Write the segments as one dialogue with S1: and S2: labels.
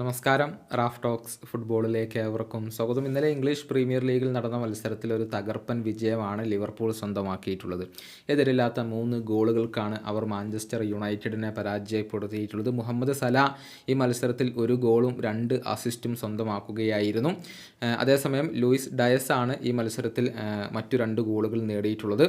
S1: നമസ്കാരം. Raf talks ഫുട്ബോളിലേക്ക് ഏവർക്കും സ്വാഗതം. ഇന്നലെ ഇംഗ്ലീഷ് പ്രീമിയർ ലീഗിൽ നടന്ന മത്സരത്തിൽ ഒരു തകർപ്പൻ വിജയമാണ് ലിവർപൂൾ സ്വന്തമാക്കിയിട്ടുള്ളത്. എതിരില്ലാത്ത മൂന്ന് ഗോളുകൾക്കാണ് അവർ മാഞ്ചസ്റ്റർ യുണൈറ്റഡിനെ പരാജയപ്പെടുത്തിയിട്ടുള്ളത്. മുഹമ്മദ് സല ഈ മത്സരത്തിൽ ഒരു ഗോളും രണ്ട് അസിസ്റ്റും സ്വന്തമാക്കുകയായിരുന്നു. അതേസമയം ലൂയിസ് ഡയസ് ആണ് ഈ മത്സരത്തിൽ മറ്റു രണ്ട് ഗോളുകൾ നേടിയിട്ടുള്ളത്.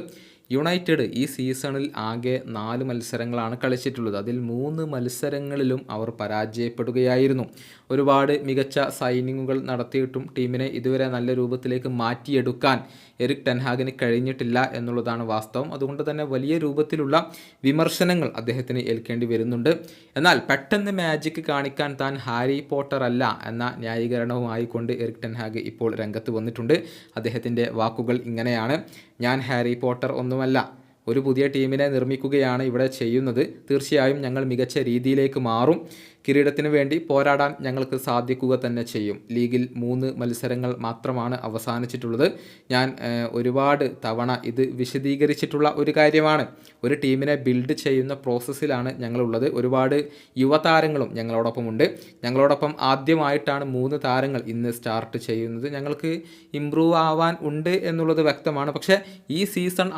S1: യുണൈറ്റഡ് ഈ സീസണിൽ ആകെ നാല് മത്സരങ്ങളാണ് കളിച്ചിട്ടുള്ളത്. അതിൽ മൂന്ന് മത്സരങ്ങളിലും അവർ പരാജയപ്പെടുകയായിരുന്നു. ഒരുപാട് മികച്ച സൈനിങ്ങുകൾ നടത്തിയിട്ടും ടീമിനെ ഇതുവരെ നല്ല രൂപത്തിലേക്ക് മാറ്റിയെടുക്കാൻ എറിക് ടെൻഹാഗിന് കഴിഞ്ഞിട്ടില്ല എന്നുള്ളതാണ് വാസ്തവം. അതുകൊണ്ട് തന്നെ വലിയ രൂപത്തിലുള്ള വിമർശനങ്ങൾ അദ്ദേഹത്തിന് ഏൽക്കേണ്ടി വരുന്നുണ്ട്. എന്നാൽ പെട്ടെന്ന് മാജിക് കാണിക്കാൻ താൻ ഹാരി പോട്ടർ അല്ല എന്ന ന്യായീകരണവുമായി കൊണ്ട് എറിക് ടെൻഹാഗ് ഇപ്പോൾ രംഗത്ത് വന്നിട്ടുണ്ട്. അദ്ദേഹത്തിന്റെ വാക്കുകൾ ഇങ്ങനെയാണ്. ഞാൻ ഹാരി പോട്ടർ ഒന്നുമല്ല ഒരു പുതിയ ടീമിനെ നിർമ്മിക്കുകയാണ് ഇവിടെ ചെയ്യുന്നത്. തീർച്ചയായും ഞങ്ങൾ മികച്ച രീതിയിലേക്ക് മാറും. കിരീടത്തിന് വേണ്ടി പോരാടാൻ ഞങ്ങൾക്ക് സാധിക്കുക തന്നെ ചെയ്യും. ലീഗിൽ മൂന്ന് മത്സരങ്ങൾ മാത്രമാണ് അവസാനിച്ചിട്ടുള്ളത്. ഞാൻ ഒരുപാട് തവണ ഇത് വിശദീകരിച്ചിട്ടുള്ള ഒരു കാര്യമാണ്. ഒരു ടീമിനെ ബിൽഡ് ചെയ്യുന്ന പ്രോസസ്സിലാണ് ഞങ്ങളുള്ളത്. ഒരുപാട് യുവതാരങ്ങളും ഞങ്ങളോടൊപ്പമുണ്ട്. ഞങ്ങളോടൊപ്പം ആദ്യമായിട്ടാണ് മൂന്ന് താരങ്ങൾ ഇന്ന് സ്റ്റാർട്ട് ചെയ്യുന്നത്. ഞങ്ങൾക്ക് ഇമ്പ്രൂവ് ആവാൻ ഉണ്ട് എന്നുള്ളത് വ്യക്തമാണ്. പക്ഷേ ഈ സീസൺ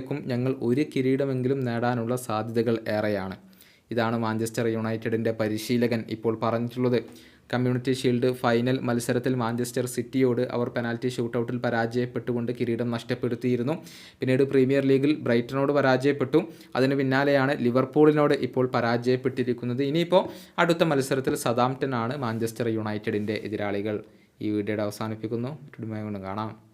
S1: അവസാനിക്കുമ്പോഴേക്കും ഞങ്ങൾ ഒരു കിരീടമെങ്കിലും നേടാനുള്ള സാധ്യതകൾ ഏറെയാണ്. ഇതാണ് മാഞ്ചസ്റ്റർ യുണൈറ്റഡിന്റെ പരിശീലകൻ ഇപ്പോൾ പറഞ്ഞിട്ടുള്ളത്. കമ്മ്യൂണിറ്റി ഷീൽഡ് ഫൈനൽ മത്സരത്തിൽ മാഞ്ചസ്റ്റർ സിറ്റിയോട് അവർ പെനാൽറ്റി ഷൂട്ടൗട്ടിൽ പരാജയപ്പെട്ടുകൊണ്ട് കിരീടം നഷ്ടപ്പെടുത്തിയിരുന്നു. പിന്നീട് പ്രീമിയർ ലീഗിൽ ബ്രൈറ്റനോട് പരാജയപ്പെട്ടു. അതിന് പിന്നാലെയാണ് ലിവർപൂളിനോട് ഇപ്പോൾ പരാജയപ്പെട്ടിരിക്കുന്നത്. ഇനിയിപ്പോൾ അടുത്ത മത്സരത്തിൽ സദാംപ്റ്റൻ ആണ് മാഞ്ചസ്റ്റർ യുണൈറ്റഡിന്റെ എതിരാളികൾ. ഈ വീഡിയോയുടെ അവസാനിപ്പിക്കുന്നു. കാണാം.